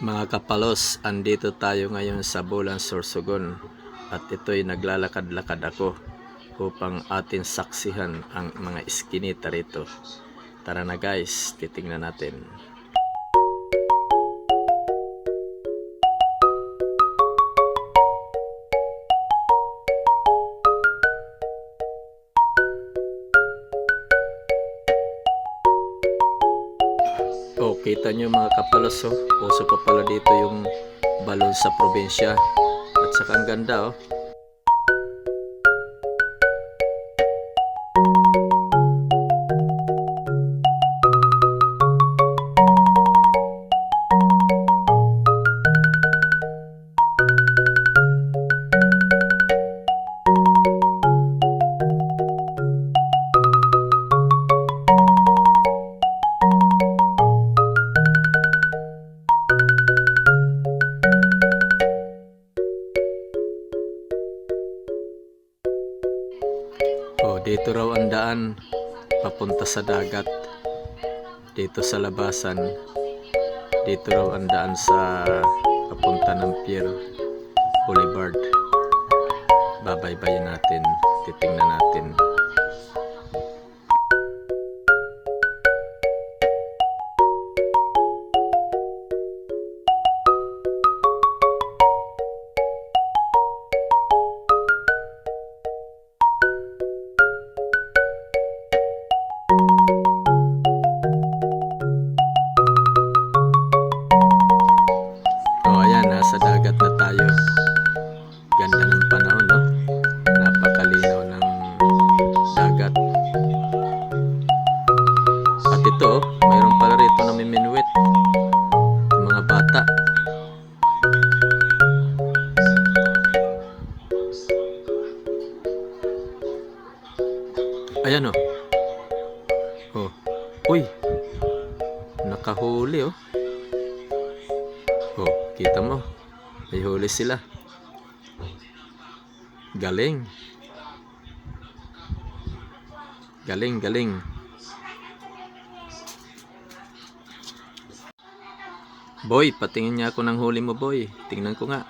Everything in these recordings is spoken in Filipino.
Mga kapalos, andito tayo ngayon sa Bulan Sorsogon at ito'y naglalakad-lakad ako upang atin saksihan ang mga iskinita rito. Tara na guys, titingnan natin. Oh, kita nyo mga kapalos oh. Uso pa pala dito yung balon sa probinsya. At saka ang ganda oh. Oh, dito raw ang daan papunta sa dagat. Dito sa labasan. Dito raw ang daan sa papunta ng Pier Boulevard. Babaybayin natin. Titingnan natin. Dagat na tayo. Ganda ng panahon, no? Napakalinaw ng dagat. At ito, oh, mayroon pala rito na miminuit. Yung mga bata. Ayan, oh. Oh. Uy. Nakahuli, oh. Oh, kita mo. May huli sila. Galing. Galing, galing. Boy, patingin niya ako ng huli mo, boy. Tingnan ko nga.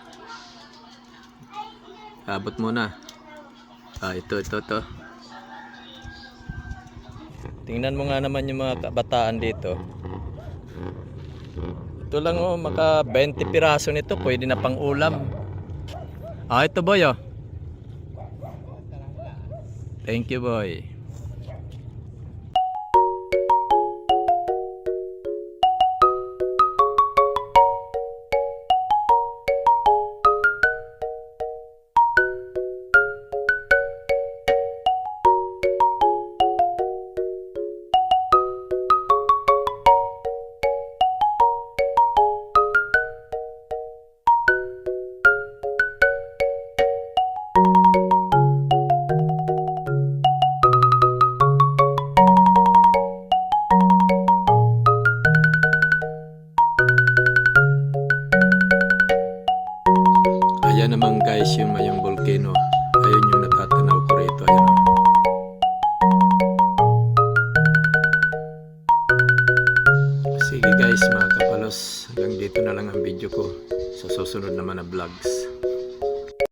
Abot mo na. Ah, ito, ito, ito. Tingnan mo nga naman yung mga kabataan dito. Ito lang oh, maka 20 piraso nito, pwede na pang ulam. Ah, ito boy oh. Thank you boy. Ayan naman guys yung mayang volcano. Ayun yung natatanaw ko rito. Ayan. Oh. Sige guys mga kapalos, hanggang dito na lang ang video ko. Sa susunod naman na vlogs.